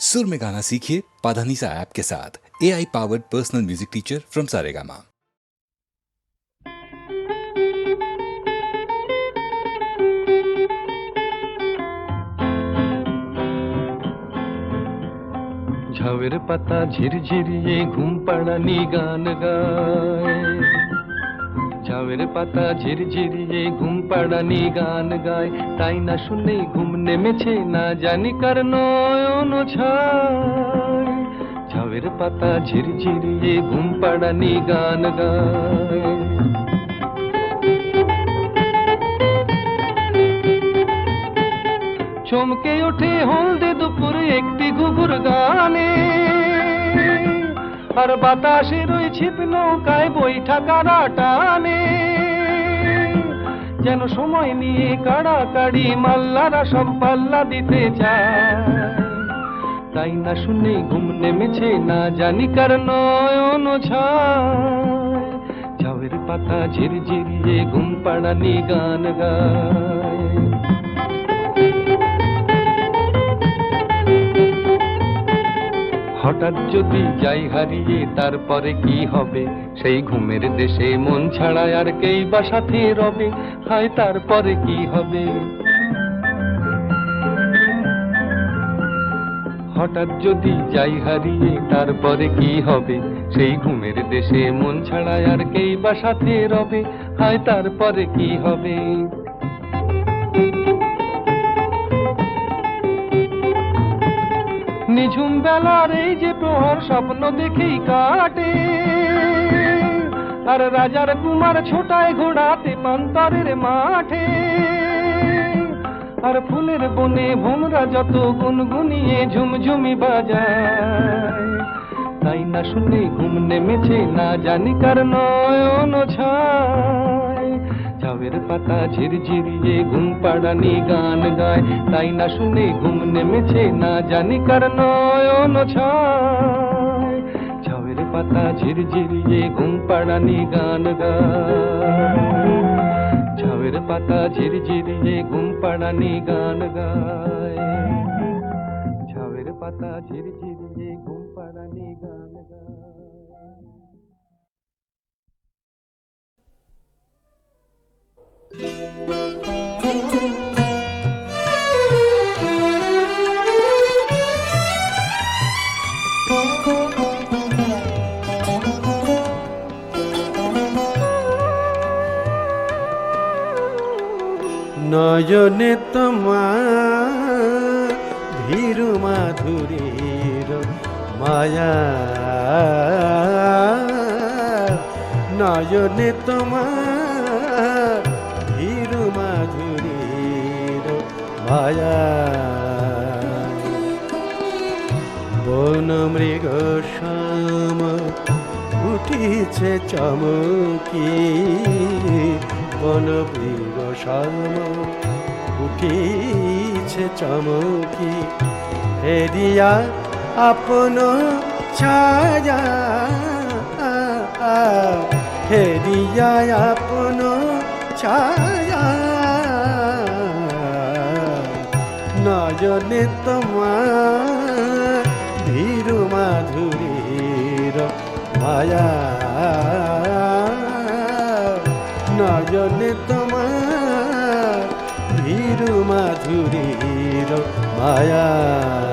सुर में गाना सीखिए पाधानीसा ऐप के साथ। A I powered personal music teacher from Saregama झविर पता झिरझिर ये घूम पड़ा नी गान गाए। ঝাউয়ের পাতা ঝিরঝিরিয়ে ঘুম পাড়ানি গান গায়, তাই না শুনে ঘুম নেমেছে না জানি কার নয়ন ছায়। ঝাউয়ের পাতা ঝিরঝিরিয়ে ঘুম পাড়ানি গান গায়। চমকে ওঠে হলদে দুপুরে একটি ঘুঘুর গানে। আর বাতাসের ওই ছিপ নৌকায় বৈঠা কারা টানে যেন সময় নিয়ে কাড়াকাড়ি মাল্লারা সব পাল্লা দিতে চায়। তাই না শুনে ঘুম নেমেছে, না জানি কার নয়ন ছায়। ঝাউয়ের পাতা ঝিরঝিরিয়ে ঘুম পাড়ানি গান গায়। হঠাৎ যদি যাই হারিয়ে, তারপরে কি হবে? সেই ঘুমের দেশে মন ছাড়া আর কেই বা সাথে রবে? হায়, তারপরে কি হবে? হঠাৎ যদি যাই হারিয়ে, তারপরে কি হবে? সেই ঘুমের দেশে মন ছাড়া আর কেই বা সাথে রবে? হায়, তারপরে কি হবে? নিঝুম বেলার এই যে প্রহর স্বপ্ন দেখেই কাটে। আর রাজার কুমার ছোটায় ঘোড়াতে পান্তরের মাঠে। আর ফুলের বনে ভোমরা যত গুনগুনিয়ে ঝুমঝুমি বাজায়। তাই না শুনে ঘুম নেমেছে না জানি কার নয়ন ছায়। ঝাউয়ের পাতা ঝিরঝিরিয়ে ঘুম পাড়ানি গান গায়। তাই না শুনে ঘুম নেমেছে, না জানি কার নয়ন ছায়। ঝাউয়ের পাতা ঝিরঝিরিয়ে ঘুম পাড়ানি গান গায়। ঝাউয়ের পাতা ঝিরঝিরিয়ে ঘুম পাড়ানি গান গায়। ঝাউয়ের পাতা ঝিরঝিরিয়ে নয়নে তোমার ভীরু মাধুরীর মায়া। নয়নে তোমার মায়া বন মৃগ শ্যাম উঠিছে চমকি। বন মৃগ শ্যাম উঠিছে চমকি। হেরিয়া আপন ছায়া। হেরিয়া আপন ছায়া। নয়নে তোমার ভীরু মাধুরীর মায়া। নয়নে তোমার ভীরু মাধুরীর মায়া।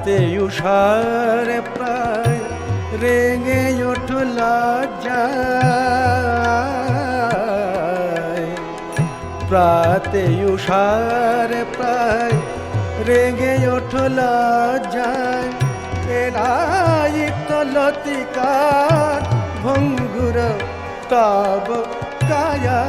প্রাতে উষার প্রায় রেঙে উঠল যায়। প্রাতে উষার প্রায় রেঙে উঠল যায়। এরাই তলতিকার ভঙ্গুর তব কায়া।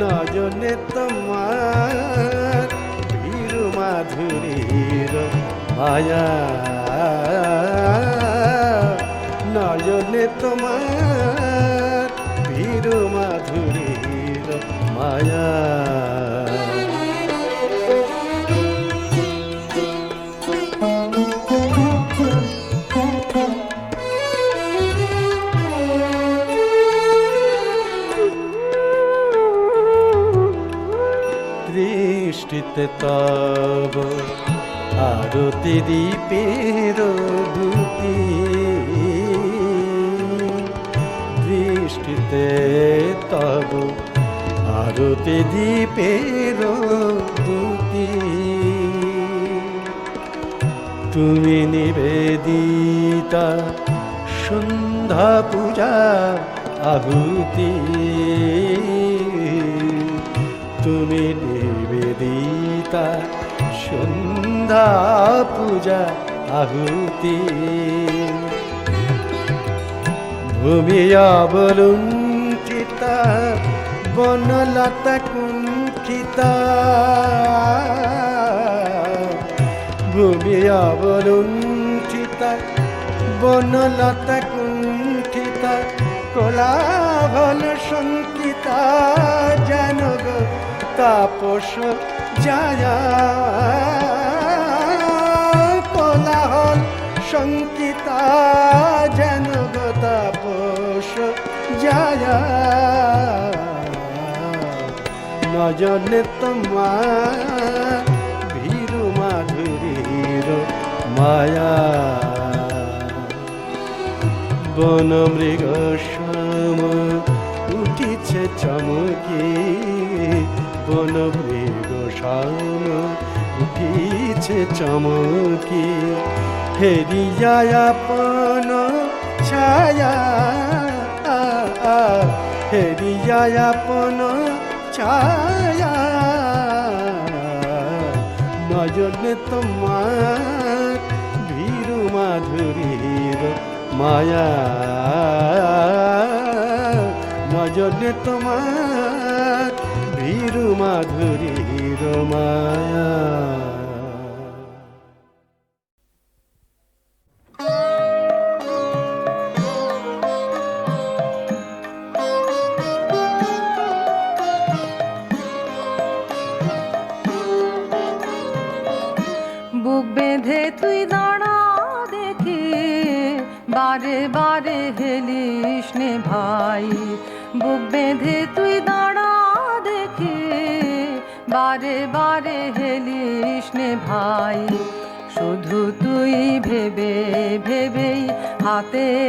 নজনে তোমার বীর মাধুরীর মায়া। নজনে তোমার বীর মাধুরীর মায়া। দৃষ্টিতে তব আরতি দীপের দুতি দৃষ্টিতে তব আরতি দীপের দুতি তুমি নিবেদিতা সন্ধ্যা পূজা আহুতি। তুমি নিবেদিতা সন্ধ্যা পূজা, আহুতি। ভূমি অবলুণ্ঠিতা, বনলতা কুণ্ঠিতা। ভূমি অবলুণ্ঠিতা, বনলতা কুণ্ঠিতা, কোলাহল শঙ্কিতা। যেন গো তাপস যায়া কোলাহল ভীরু মাধুরীর মায়া। বন মৃগ শ্যাম উঠিছে চমকি বন শ্যাম উঠিছে চমকি। হেরিয়া আপন ছায়া হেরিয়া আপন ছায়া। নজনে তোমার, ভীরু মাধুরীর মায়া। নজনে তোমার, ভীরু মাধুরীর মায়া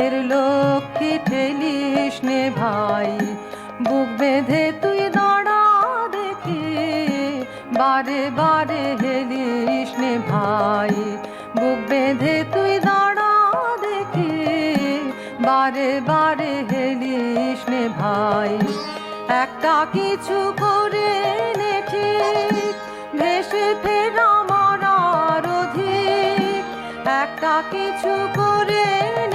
হাতের লক্ষ্মী ঠেলিস নে ভাই। বুক বেঁধে তুই দাঁড়া দেখি, বারে বারে হেলিস নে ভাই। বুক বেঁধে তুই দাঁড়া দেখি, বারে বারে হেলিস নে ভাই। একটা কিছু করে নে ঠিক, ভেসে ফেরা মরার অধিক। একটা কিছু করে নে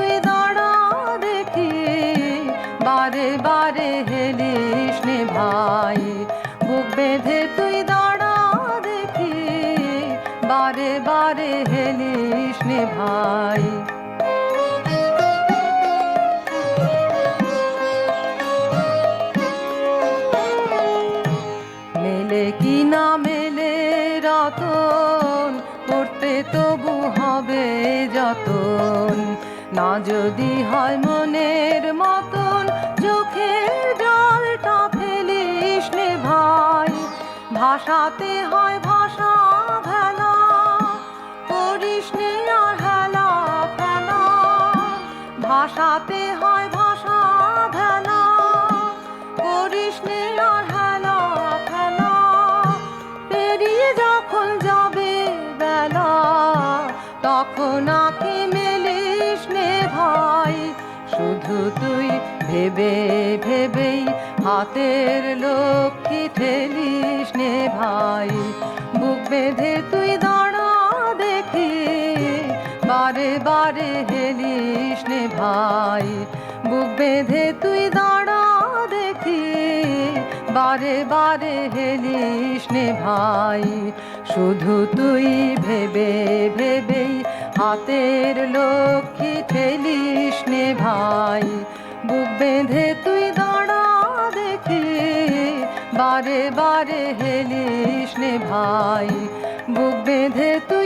ভাই মেলে কি না মেলে রতন, করতে তবু হবে যতন। না যদি হয় মনের মতন চোখের জলটা ফেলিস ভাই। ভাষাতে হয় ভাষাতে হয় ভাষা করিস পেরিয়ে যখন যাবে বেলা, তখন আঁকি মেলিস নে ভাই। শুধু তুই ভেবে ভেবেই হাতের লক্ষ্মী ঠেলিস নে ভাই। বুক বেঁধে তুই বারে হেলিস নে ভাই। বুক বেঁধে তুই দাঁড়া দেখি। বারে বারে হেলিস নে ভাই। শুধু তুই ভেবে ভেবেই হাতের লক্ষ্মী ঠেলিস নে ভাই। বুক বেঁধে তুই দাঁড়া দেখি। বারে বারে হেলিস নে ভাই। বুক বেঁধে তুই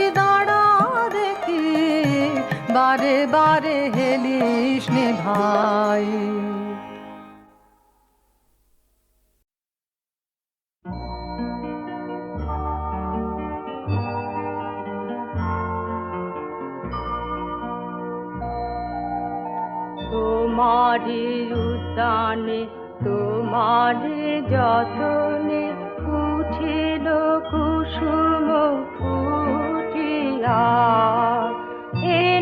বারে বারে হেলিস নে ভাই। তোমারি উদ্যানে তোমারি যতনে ফুটিল কুসুম ফুটিয়া।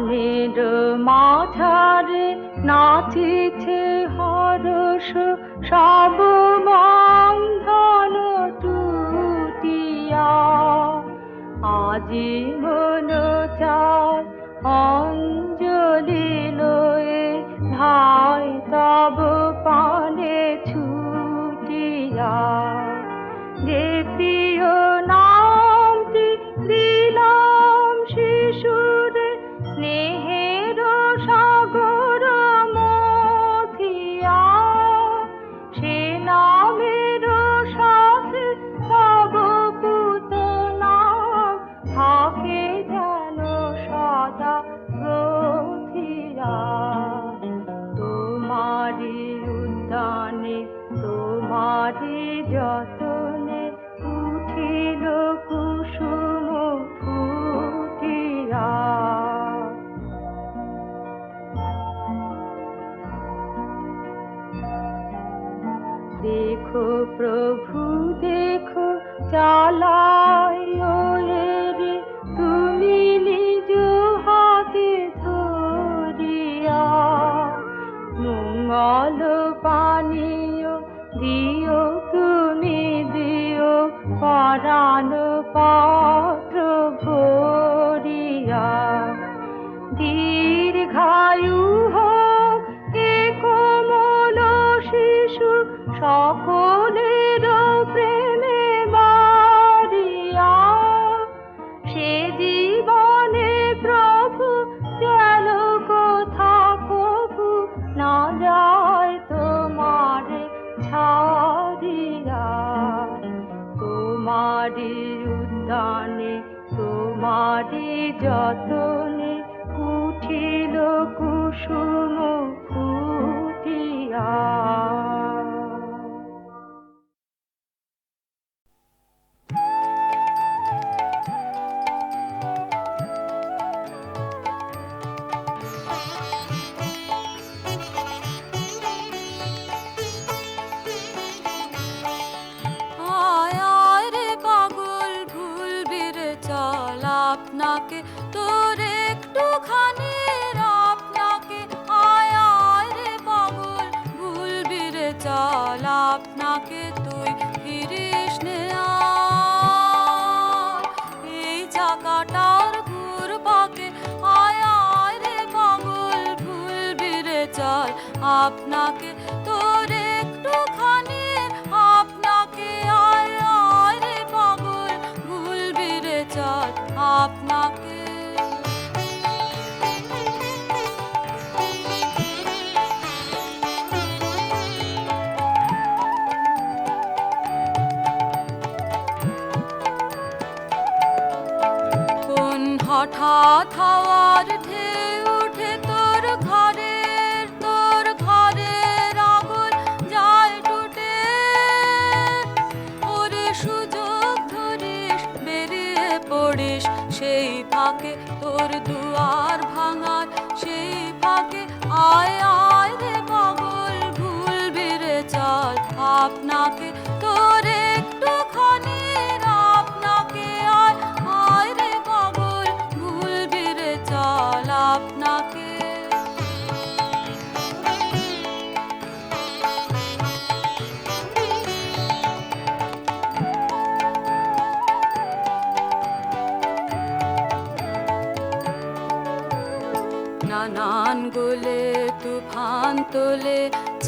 গানের মাঝারে নাচিছে হরস সব ধন টুটিয়া। আজি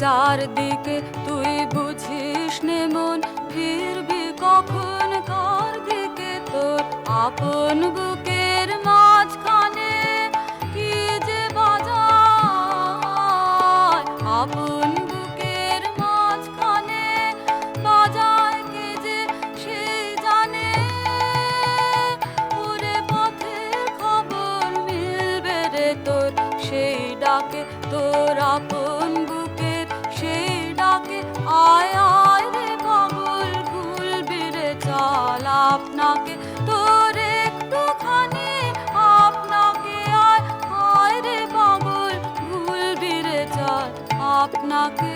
চারদিকে তুই বুঝিস নে মন, ফিরবি কখন কার দিকে তোর আপন বুকের মাঝখানে? কি যে বাজায় আপন বুকের মাঝখানে? বাজায় কে যে সে জানে? ওরে পথে খবর মিলবে রে তোর, সেই ডাকে তোর আপন আপনাকে তোর একটুখানি আপনাকে আর হয় রে বাবুল ভুলবি রে চল আপনাকে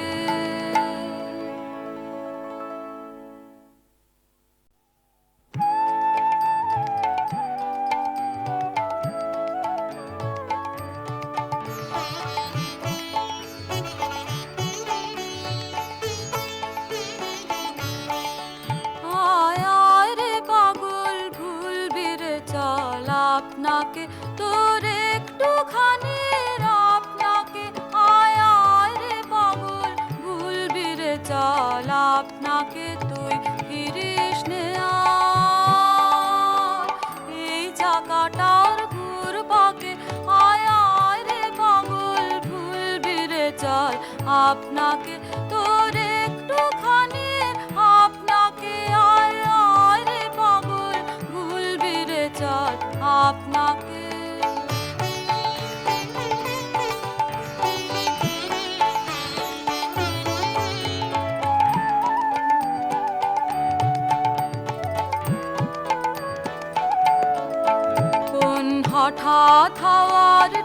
Hallowed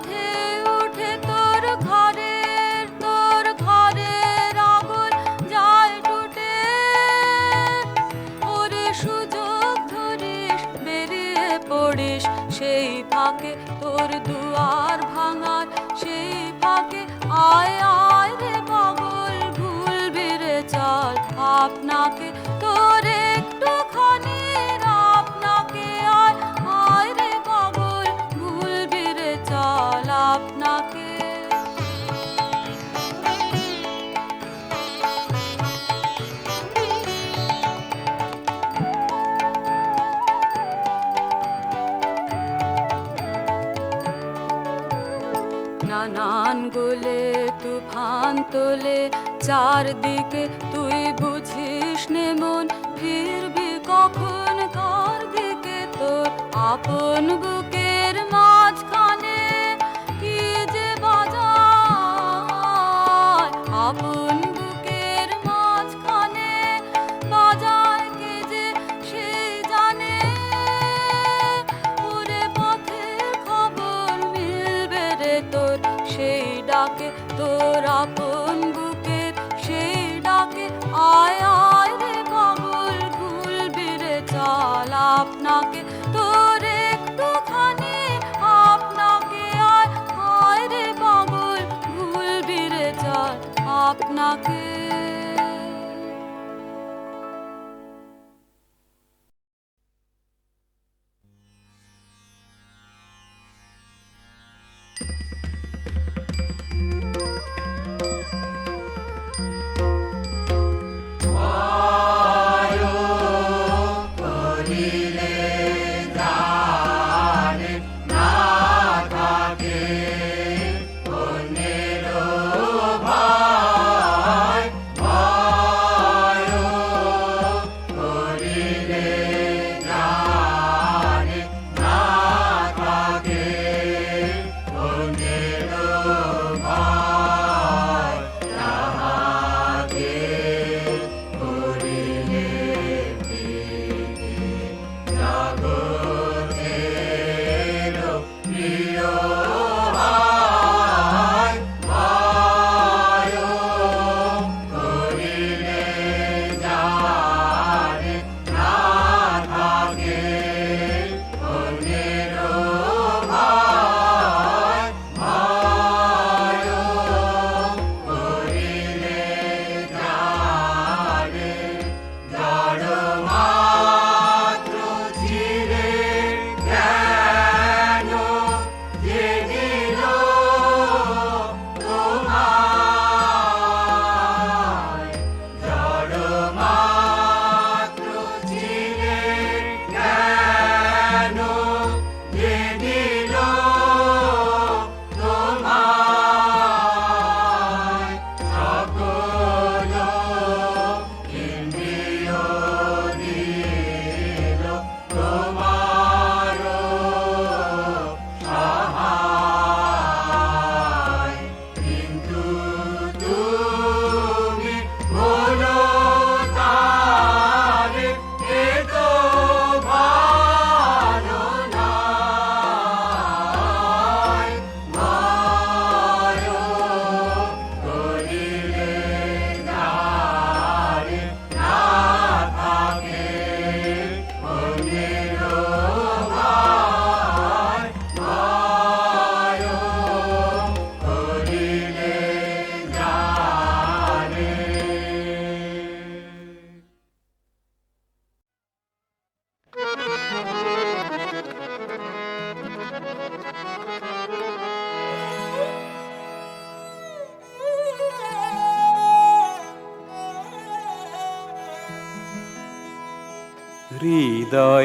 চলে চারদিকে তুই বুঝিস নে মন। ফিরবি কখন? কার দিকে তোর আপন বুকে?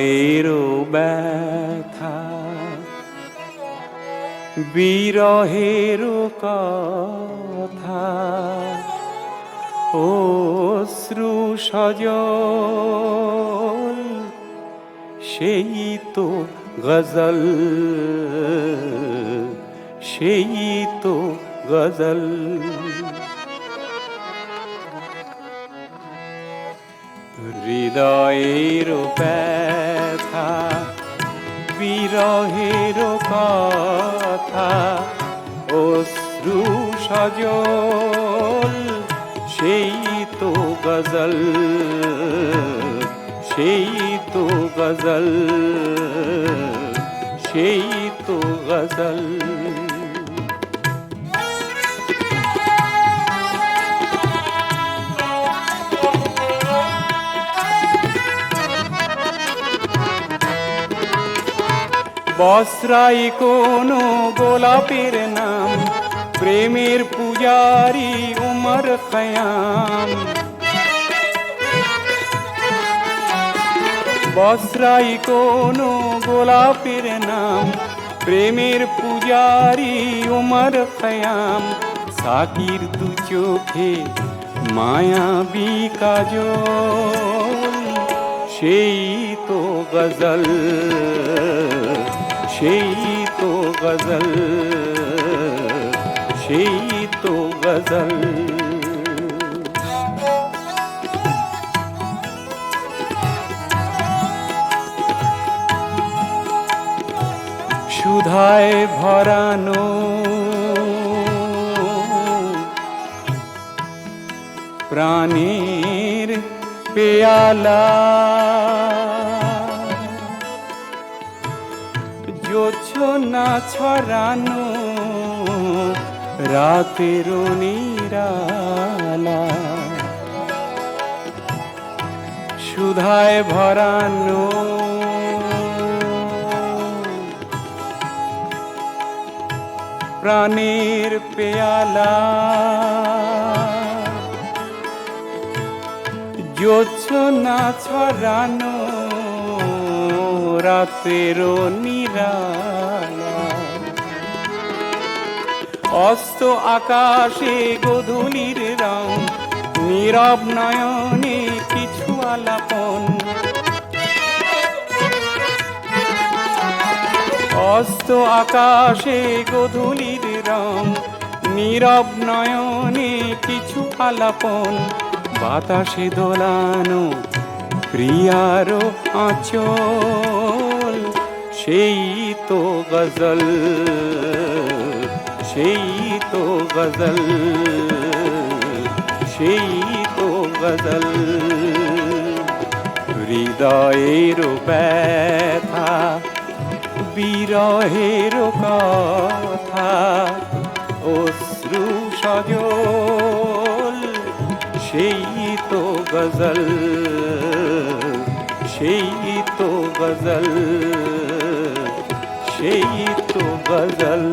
হৃদয়েরও ব্যথা বিরহেরও কথা ও সজল সেই তো গজল। সেই তো গজল। হৃদয়ের ব্যথা বিরহের কথা অশ্রু সজল সেই তো গজল সেই তো গজল সেই তো গজল। বস্রাই কোনো গোলাপের নাম, প্রেমের পূজারি উমর খয়াম। বস্রাই কোনো গোলাপের নাম, প্রেমের পূজারি উমর খয়াম। সাকির দু চোখে মায়াবী কাজল, সেই তো গজল। সেই তো গজল সেই তো গজল সুধায় ভরানো প্রাণের পেয়ালা জোছনা ছড়ানো রাতের নিরালা। সুধায় ভরানো। প্রাণের পেয়ালা। জোছনা ছড়ানো রাতের নিরালা অস্ত আকাশে গধূলির রং, নীরব নয়নে কিছু আলাপন। অস্ত আকাশে গধূলির রং, নীরব নয়নে কিছু আলাপন। বাতাসে দোলানো প্রিয়ার আঁচল। সেই তো গজল, সেই তো গজল, সেই তো গজল। হৃদয়ের ব্যথা, বিরহের কথা, অশ্রু সজল, সেই তো গজল, সেই তো গজল। সেই তো গজল।